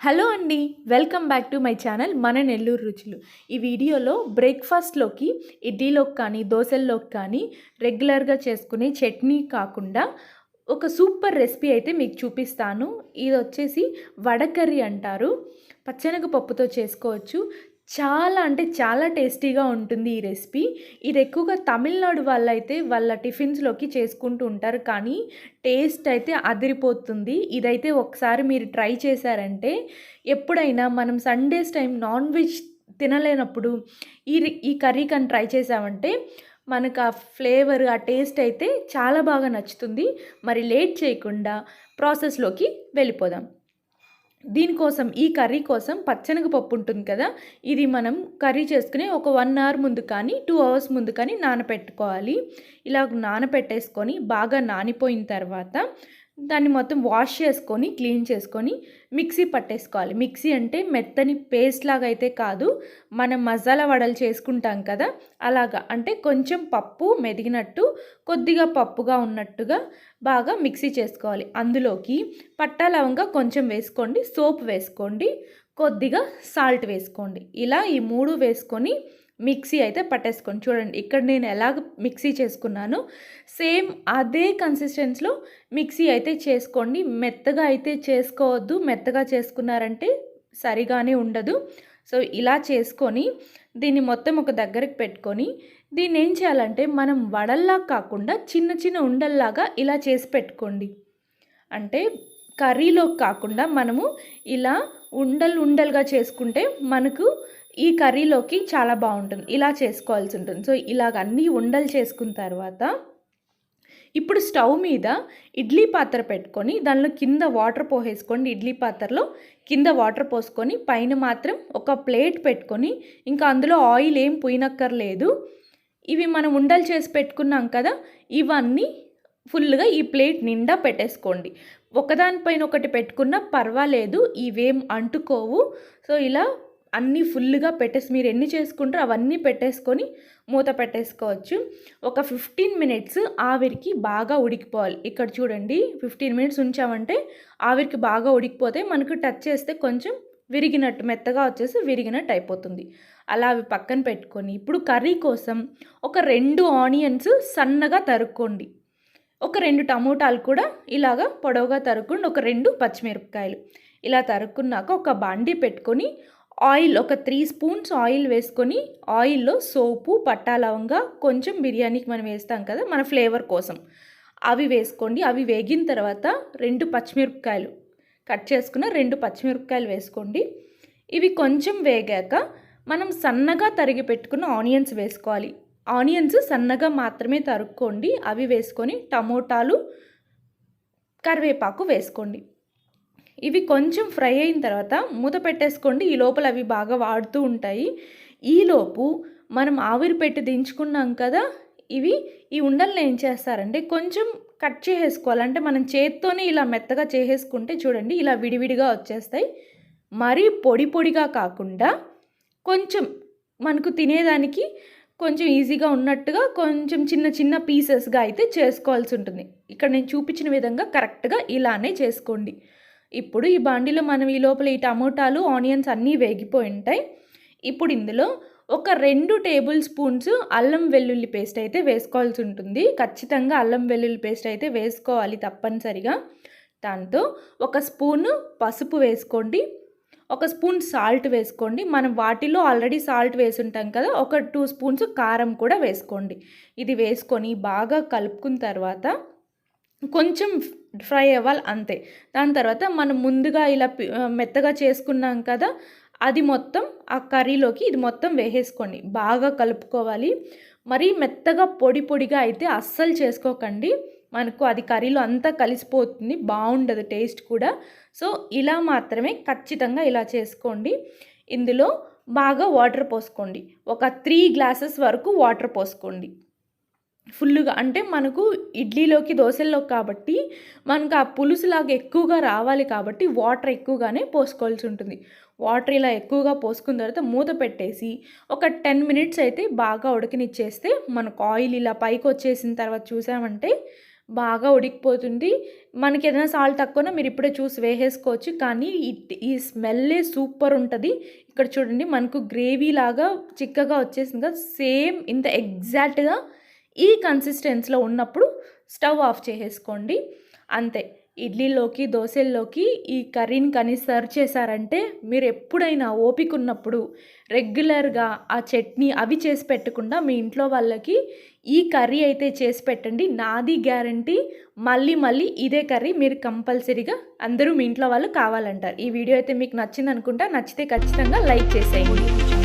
Hello అండి welcome back to my channel మన నెల్లూరు రుచులు. ఈ వీడియోలో బ్రేక్ఫాస్ట్లోకి ఇడ్లీలోకి కానీ దోశల్లోకి కానీ రెగ్యులర్గా చేసుకునే చట్నీ కాకుండా ఒక సూపర్ రెసిపీ అయితే మీకు చూపిస్తాను. ఇది వచ్చేసి వడకర్రీ అంటారు. పచ్చనగపప్పుతో చేసుకోవచ్చు. చాలా అంటే చాలా టేస్టీగా ఉంటుంది ఈ రెసిపీ. ఇది ఎక్కువగా తమిళనాడు వాళ్ళైతే వాళ్ళ టిఫిన్స్లోకి చేసుకుంటూ ఉంటారు. కానీ టేస్ట్ అయితే అదిరిపోతుంది. ఇదైతే ఒకసారి మీరు ట్రై చేశారంటే ఎప్పుడైనా మనం సండేస్ టైం నాన్ వెజ్ తినలేనప్పుడు ఈ ఈ కర్రీ కానీ ట్రై చేసామంటే మనకు ఆ ఫ్లేవర్ ఆ టేస్ట్ అయితే చాలా బాగా నచ్చుతుంది. మరి లేట్ చేయకుండా ప్రాసెస్లోకి వెళ్ళిపోదాం. దీనికోసం ఈ కర్రీ కోసం పచ్చనగపప్పు ఉంటుంది కదా? ఇది మనం కర్రీ చేసుకుని ఒక వన్ అవర్ ముందు కానీ టూ అవర్స్ ముందు కానీ నానపెట్టుకోవాలి. ఇలా నానపెట్టేసుకొని బాగా నానిపోయిన తర్వాత దాన్ని మొత్తం వాష్ చేసుకొని క్లీన్ చేసుకొని మిక్సీ పట్టేసుకోవాలి. మిక్సీ అంటే మెత్తని పేస్ట్ లాగా అయితే కాదు మనం మసాలా వడలు చేసుకుంటాం కదా అలాగా. అంటే కొంచెం పప్పు మెదిగినట్టు కొద్దిగా పప్పుగా ఉన్నట్టుగా బాగా మిక్సీ చేసుకోవాలి. అందులోకి పట్టా లవంగా కొంచెం వేసుకోండి సోప్ వేసుకోండి కొద్దిగా సాల్ట్ వేసుకోండి. ఇలా ఈ మూడు వేసుకొని మిక్సీ అయితే పట్టేసుకోండి చూడండి. ఇక్కడ నేను ఎలాగ మిక్సీ చేసుకున్నానో సేమ్ అదే కన్సిస్టెన్స్లో మిక్సీ అయితే చేసుకోండి. మెత్తగా అయితే చేసుకోవద్దు. మెత్తగా చేసుకున్నారంటే సరిగానే ఉండదు. సో ఇలా చేసుకొని దీన్ని మొత్తం ఒక దగ్గరికి పెట్టుకొని దీన్ని ఏం చేయాలంటే మనం వడల్లా కాకుండా చిన్న చిన్న ఉండల్లాగా ఇలా చేసి పెట్టుకోండి. అంటే కర్రీలో కాకుండా మనము ఇలా ఉండలు ఉండలుగా చేసుకుంటే మనకు ఈ కర్రీలోకి చాలా బాగుంటుంది. ఇలా చేసుకోవాల్సి ఉంటుంది. సో ఇలాగ అన్నీ ఉండలు చేసుకున్న తర్వాత ఇప్పుడు స్టవ్ మీద ఇడ్లీ పాత్ర పెట్టుకొని దానిలో కింద వాటర్ పోసేసుకోండి. ఇడ్లీ పాత్రలో కింద వాటర్ పోసుకొని పైన మాత్రం ఒక ప్లేట్ పెట్టుకొని ఇంకా అందులో ఆయిల్ ఏం పోయినక్కర్లేదు. ఇవి మనం ఉండలు చేసి పెట్టుకున్నాం కదా ఇవన్నీ ఫుల్గా ఈ ప్లేట్ నిండా పెట్టేసుకోండి. ఒకదానిపైన ఒకటి పెట్టుకున్నా పర్వాలేదు. ఇవేం అంటుకోవు. సో ఇలా అన్నీ ఫుల్గా పెట్టేసి మీరు ఎన్ని చేసుకుంటారో అవన్నీ పెట్టేసుకొని మూత పెట్టేసుకోవచ్చు. ఒక ఫిఫ్టీన్ మినిట్స్ ఆవిరికి బాగా ఉడికిపోవాలి. ఇక్కడ చూడండి ఫిఫ్టీన్ మినిట్స్ ఉంచామంటే ఆవిరికి బాగా ఉడికిపోతే మనకు టచ్ చేస్తే కొంచెం విరిగినట్టు మెత్తగా వచ్చేసి విరిగినట్టు అయిపోతుంది. అలా అవి పక్కన పెట్టుకొని ఇప్పుడు కర్రీ కోసం ఒక రెండు ఆనియన్స్ సన్నగా తరుక్కోండి. ఒక రెండు టమోటాలు కూడా ఇలాగా పొడవుగా తరుక్కోండి. ఒక రెండు పచ్చిమిరపకాయలు. ఇలా తరుక్కున్నాక ఒక బాండి పెట్టుకొని ఆయిల్ ఒక త్రీ స్పూన్స్ ఆయిల్ వేసుకొని ఆయిల్లో సోపు పట్టా లవంగా కొంచెం బిర్యానీకి మనం వేస్తాం కదా మన ఫ్లేవర్ కోసం. అవి వేసుకోండి. అవి వేగిన తర్వాత రెండు పచ్చిమిరపకాయలు కట్ చేసుకున్న రెండు పచ్చిమిరపకాయలు వేసుకోండి. ఇవి కొంచెం వేగాక మనం సన్నగా తరిగి పెట్టుకున్న ఆనియన్స్ వేసుకోవాలి. ఆనియన్స్ సన్నగా మాత్రమే తరుక్కోండి. అవి వేసుకొని టమోటాలు కరివేపాకు వేసుకోండి. ఇవి కొంచెం ఫ్రై అయిన తర్వాత మూత పెట్టేసుకోండి. ఈ లోపల అవి బాగా వాడుతూ ఉంటాయి. ఈలోపు మనం ఆవిరి పెట్టి దించుకున్నాం కదా ఇవి ఈ ఉండల్ని ఏం చేస్తారంటే కొంచెం కట్ చేసేసుకోవాలి. అంటే మనం చేత్తోనే ఇలా మెత్తగా చేసేసుకుంటే చూడండి ఇలా విడివిడిగా వచ్చేస్తాయి. మరీ పొడి పొడిగా కాకుండా కొంచెం మనకు తినేదానికి కొంచెం ఈజీగా ఉన్నట్టుగా కొంచెం చిన్న చిన్న పీసెస్గా అయితే చేసుకోవాల్సి ఉంటుంది. ఇక్కడ నేను చూపించిన విధంగా కరెక్ట్గా ఇలానే చేసుకోండి. ఇప్పుడు ఈ బాండీలో మనం ఈ లోపల ఈ టమోటాలు ఆనియన్స్ అన్నీ వేగిపోయి ఉంటాయి ఇప్పుడు ఇందులో ఒక రెండు టేబుల్ స్పూన్స్ అల్లం వెల్లుల్లి పేస్ట్ అయితే వేసుకోవాల్సి ఉంటుంది. ఖచ్చితంగా అల్లం వెల్లుల్లి పేస్ట్ అయితే వేసుకోవాలి తప్పనిసరిగా. దాంతో ఒక స్పూను పసుపు వేసుకోండి. ఒక స్పూన్ సాల్ట్ వేసుకోండి. మనం వాటిలో ఆల్రెడీ సాల్ట్ వేసి ఉంటాం కదా ఒక టూ స్పూన్స్ కారం కూడా వేసుకోండి. ఇది వేసుకొని బాగా కలుపుకున్న తర్వాత కొంచెం ఫ్రై అవ్వాలి అంతే. దాని తర్వాత మనం ముందుగా ఇలా మెత్తగా చేసుకున్నాం కదా అది మొత్తం ఆ కర్రీలోకి ఇది మొత్తం వేసేసుకోండి. బాగా కలుపుకోవాలి. మరీ మెత్తగా పొడి పొడిగా అయితే అస్సలు చేసుకోకండి. మనకు అది కర్రీలో అంతా కలిసిపోతుంది బాగుండదు టేస్ట్ కూడా. సో ఇలా మాత్రమే ఖచ్చితంగా ఇలా చేసుకోండి. ఇందులో బాగా వాటర్ పోసుకోండి. ఒక త్రీ గ్లాసెస్ వరకు వాటర్ పోసుకోండి. ఫుల్గా అంటే మనకు ఇడ్లీలోకి దోశల్లో కాబట్టి మనకు ఆ పులుసులాగా ఎక్కువగా రావాలి కాబట్టి వాటర్ ఎక్కువగానే పోసుకోవాల్సి ఉంటుంది. వాటర్ ఇలా ఎక్కువగా పోసుకున్న తర్వాత మూత పెట్టేసి ఒక టెన్ మినిట్స్ అయితే బాగా ఉడికినిచ్చేస్తే మనకు ఆయిల్ ఇలా పైకి వచ్చేసిన తర్వాత చూసామంటే బాగా ఉడికిపోతుంది. మనకి ఏదైనా సాల్ట్ తక్కువనా మీరు ఇప్పుడే చూసి వేసేసుకోవచ్చు. కానీ ఈ- ఈ స్మెల్లే సూపర్ ఉంటుంది. ఇక్కడ చూడండి మనకు గ్రేవీ లాగా చిక్కగా వచ్చేసింది కదా సేమ్ ఇంత ఎగ్జాక్ట్గా ఈ కన్సిస్టెన్స్లో ఉన్నప్పుడు స్టవ్ ఆఫ్ చేసేసుకోండి. అంతే. ఇడ్లీలోకి దోశల్లోకి ఈ కర్రీని కానీ సర్వ్ చేశారంటే మీరు ఎప్పుడైనా ఓపిక ఉన్నప్పుడు రెగ్యులర్గా ఆ చట్నీ అవి చేసి పెట్టకుండా మీ ఇంట్లో వాళ్ళకి ఈ కర్రీ అయితే చేసి పెట్టండి. నాది గ్యారంటీ. మళ్ళీ మళ్ళీ ఇదే కర్రీ మీరు కంపల్సరీగా అందరూ మీ ఇంట్లో వాళ్ళు కావాలంటారు. ఈ వీడియో అయితే మీకు నచ్చింది అనుకుంటా నచ్చితే ఖచ్చితంగా లైక్ చేసేయండి.